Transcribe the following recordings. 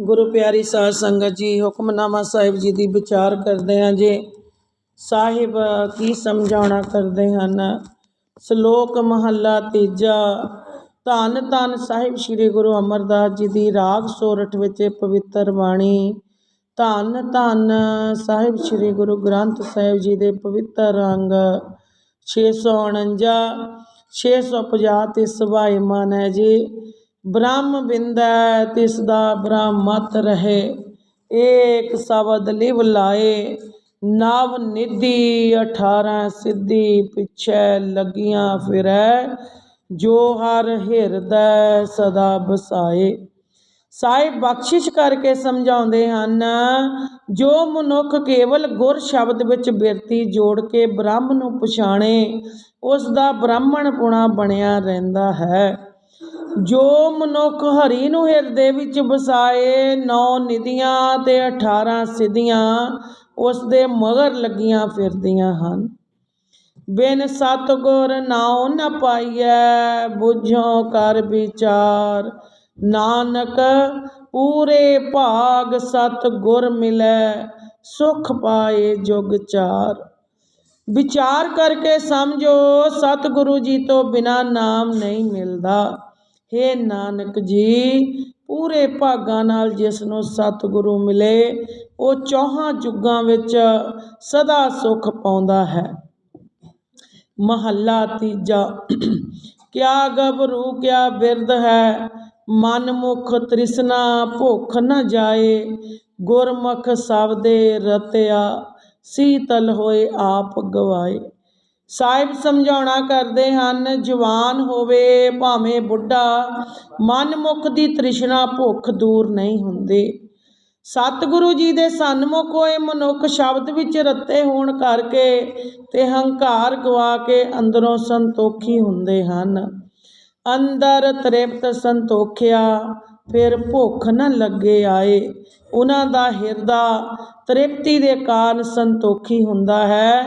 ਗੁਰੂ ਪਿਆਰੀ ਸਾਧ ਸੰਗਤ ਜੀ, ਹੁਕਮਨਾਮਾ ਸਾਹਿਬ ਜੀ ਦੀ ਵਿਚਾਰ ਕਰਦੇ ਹਾਂ ਜੀ। ਸਾਹਿਬ ਕੀ ਸਮਝਾਉਣਾ ਕਰਦੇ ਹਨ? ਸ਼ਲੋਕ ਮਹੱਲਾ ਤੀਜਾ, ਧੰਨ ਧੰਨ ਸਾਹਿਬ ਸ੍ਰੀ ਗੁਰੂ ਅਮਰਦਾਸ ਜੀ ਦੀ ਰਾਗ ਸੋਰਠ ਵਿੱਚ ਪਵਿੱਤਰ ਬਾਣੀ, ਧੰਨ ਧੰਨ ਸਾਹਿਬ ਸ੍ਰੀ ਗੁਰੂ ਗ੍ਰੰਥ ਸਾਹਿਬ ਜੀ ਦੇ ਪਵਿੱਤਰ ਅੰਗ 649 650 ਤੇ ਸੁਭਾਈਮਾਨ ਹੈ ਜੀ। ਬ੍ਰਹਮ ਬਿੰਦੈ, ਤਿਸ ਦਾ ਬ੍ਰਹਮ ਰਹੇ। ਏਕ ਸ਼ਬਦ ਲਿਵ ਲਾਏ, ਨਵ ਨਿਧੀ 18 ਸਿੱਧੀ ਪਿਛੈ ਲੱਗੀਆਂ ਫਿਰੈ। ਜੋ ਹਰ ਹਿਰਦੈ ਸਦਾ ਬਸਾਏ। ਸਾਹਿਬ ਬਖਸ਼ਿਸ਼ ਕਰਕੇ ਸਮਝਾਉਂਦੇ ਹਨ, ਜੋ ਮਨੁੱਖ ਕੇਵਲ ਗੁਰ ਸ਼ਬਦ ਵਿੱਚ ਬਿਰਤੀ ਜੋੜ ਕੇ ਬ੍ਰਹਮ ਨੂੰ ਪਛਾਣੇ, ਉਸ ਦਾ ਬ੍ਰਾਹਮਣ ਪੁਣਾ ਬਣਿਆ ਰਹਿੰਦਾ ਹੈ। ਜੋ ਮਨੁੱਖ ਹਰੀ ਨੂੰ ਹਿਰਦੇ ਵਿੱਚ ਵਸਾਏ, ਨੌ ਨਿਧੀਆਂ ਤੇ 18 ਸਿਧੀਆਂ, ਉਸ ਦੇ ਮਗਰ ਲੱਗੀਆਂ ਫਿਰਦੀਆਂ ਹਨ। ਬਿਨ ਸਤਗੁਰ ਨਾਉ ਨ ਪਾਈਐ, ਬੁਝੋ ਕਰ ਵਿਚਾਰ। ਨਾਨਕ, ਪੂਰੇ ਭਾਗ ਸਤਗੁਰ ਮਿਲੈ, ਸੁਖ ਪਾਏ ਜੁਗ ਚਾਰ। ਵਿਚਾਰ ਕਰਕੇ ਸਮਝੋ, ਸਤਿਗੁਰੂ ਜੀ ਤੋਂ ਬਿਨਾ ਨਾਮ ਨਹੀਂ ਮਿਲਦਾ। ਹੇ ਨਾਨਕ ਜੀ, ਪੂਰੇ ਭਾਗਾਂ ਨਾਲ ਜਿਸ ਨੂੰ ਸਤਿਗੁਰੂ ਮਿਲੇ, ਉਹ ਚੌਹਾਂ ਜੁਗਾਂ ਵਿੱਚ ਸਦਾ ਸੁਖ ਪਾਉਂਦਾ ਹੈ। ਮਹੱਲਾ ਤੀਜਾ, ਕਿਆ ਗਬਰੂ ਕਿਆ ਬਿਰਦ ਹੈ, ਮਨ ਮੁਖ ਤ੍ਰਿਸ਼ਨਾ ਭੁੱਖ ਨ ਜਾਏ, ਗੁਰਮੁਖ ਸਬਦੇ ਰਤਿਆ, ਸੀਤਲ ਹੋਏ ਆਪ ਗਵਾਏ। ਸਾਹਿਬ ਸਮਝਾਉਣਾ ਕਰਦੇ ਹਨ, ਜਵਾਨ ਹੋਵੇ ਭਾਵੇਂ ਬੁੱਢਾ, ਮਨ ਮੁਖ ਦੀ ਤ੍ਰਿਸ਼ਨਾ ਭੁੱਖ ਦੂਰ ਨਹੀਂ ਹੁੰਦੀ। ਸਤਿਗੁਰੂ ਜੀ ਦੇ ਸਨਮੁਖ ਹੋਏ ਮਨੁੱਖ ਸ਼ਬਦ ਵਿੱਚ ਰੱਤੇ ਹੋਣ ਕਰਕੇ ਤੇ ਹੰਕਾਰ ਗਵਾ ਕੇ ਅੰਦਰੋਂ ਸੰਤੋਖੀ ਹੁੰਦੇ ਹਨ। ਅੰਦਰ ਤ੍ਰਿਪਤ ਸੰਤੋਖਿਆ, ਫਿਰ ਭੁੱਖ ਨਾ ਲੱਗੇ ਆਏ। ਉਹਨਾਂ ਦਾ ਹਿਰਦਾ ਤ੍ਰਿਪਤੀ ਦੇ ਕਾਰਨ ਸੰਤੋਖੀ ਹੁੰਦਾ ਹੈ।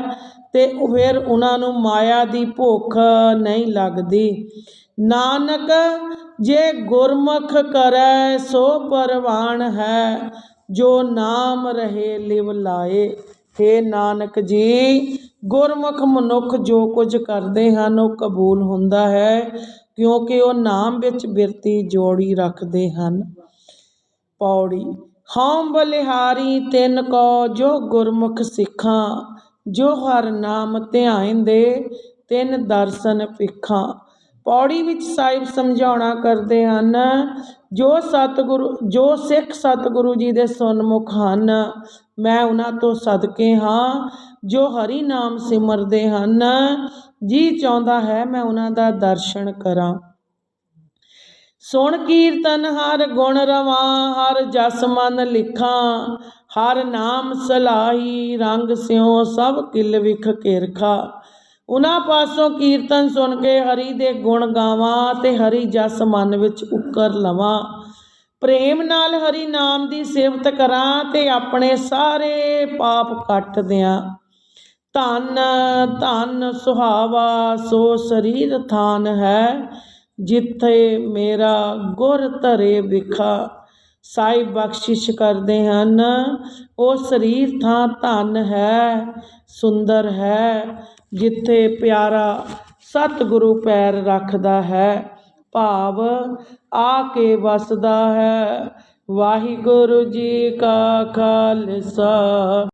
ਤੇ ਫਿਰ ਉਹਨਾਂ ਨੂੰ ਮਾਇਆ ਦੀ ਭੁੱਖ ਨਹੀਂ ਲੱਗਦੀ। ਨਾਨਕ, ਜੇ ਗੁਰਮੁਖ ਕਰੈ ਸੋ ਪਰਵਾਨ ਹੈ, ਜੋ ਨਾਮ ਰਹੇ ਲਿਵ ਲਾਏ। ਹੇ ਨਾਨਕ ਜੀ, ਗੁਰਮੁਖ ਮਨੁੱਖ ਜੋ ਕੁਝ ਕਰਦੇ ਹਨ, ਉਹ ਕਬੂਲ ਹੁੰਦਾ ਹੈ, ਕਿਉਂਕਿ ਉਹ ਨਾਮ ਵਿੱਚ ਬਿਰਤੀ ਜੋੜੀ ਰੱਖਦੇ ਹਨ। ਪੌੜੀ, ਹਉ ਬਲਿਹਾਰੀ ਤਿੰਨ ਕੋ ਜੋ ਗੁਰਮੁਖ ਸਿੱਖਾਂ ਜੋ ਹਰ ਨਾਮ ਧਿਆਇਂਦੇ ਤਿੰਨ ਦਰਸ਼ਨ ਪਿੱਖਾਂ ਪੌੜੀ ਵਿੱਚ ਸਾਹਿਬ ਸਮਝਾਉਣਾ ਕਰਦੇ ਹਨ, ਜੋ ਸਤਿਗੁਰੂ, ਜੋ ਸਿੱਖ ਸਤਿਗੁਰੂ ਜੀ ਦੇ ਸਨਮੁਖ ਹਨ, ਮੈਂ ਉਹਨਾਂ ਤੋਂ ਸਦਕੇ ਹਾਂ, ਜੋ ਹਰੀ ਨਾਮ ਸਿਮਰਦੇ ਹਨ, ਜੀ ਚਾਹੁੰਦਾ ਹੈ ਮੈਂ ਉਹਨਾਂ ਦਾ ਦਰਸ਼ਨ ਕਰਾਂ। ਸੁਣ ਕੀਰਤਨ ਹਰ ਗੁਣ ਰਵਾਂ, ਹਰ ਜਸ ਮਨ ਲਿਖਾਂ ਹਰ ਨਾਮ ਸਲਾਹੀ, ਰੰਗ ਸਿਉ, ਸਭ ਕਿਲ ਵਿਖ ਕਿਰਖਾ ਉਹਨਾਂ ਪਾਸੋਂ ਕੀਰਤਨ ਸੁਣ ਕੇ ਹਰੀ ਦੇ ਗੁਣ ਗਾਵਾਂ ਤੇ ਹਰੀ ਜਸ ਮਨ ਵਿੱਚ ਉਕਰ ਲਵਾਂ। ਪ੍ਰੇਮ ਨਾਲ ਹਰੀ ਨਾਮ ਦੀ ਸਿਫਤ ਕਰਾਂ ਤੇ ਆਪਣੇ ਸਾਰੇ ਪਾਪ ਕੱਟ ਦਿਆਂ। ਧਨ ਧਨ ਸੁਹਾਵਾ, ਸੋ ਸਰੀਰ ਥਾਨ ਹੈ, ਜਿੱਥੇ ਮੇਰਾ ਗੁਰ ਧਰੇ ਵਿਖਾ। ਸਾਈ ਬਖਸ਼ਿਸ਼ ਕਰਦੇ ਹਨ। ਉਹ ਸਰੀਰ ਥਾਂ ਧਨ ਹੈ, ਸੁੰਦਰ ਹੈ, ਜਿੱਥੇ ਪਿਆਰਾ ਸਤਿਗੁਰੂ ਪੈਰ ਰੱਖਦਾ ਹੈ। ਭਾਵ ਆ ਕੇ ਵਸਦਾ ਹੈ। ਵਾਹਿਗੁਰੂ ਜੀ ਕਾ ਖਾਲਸਾ।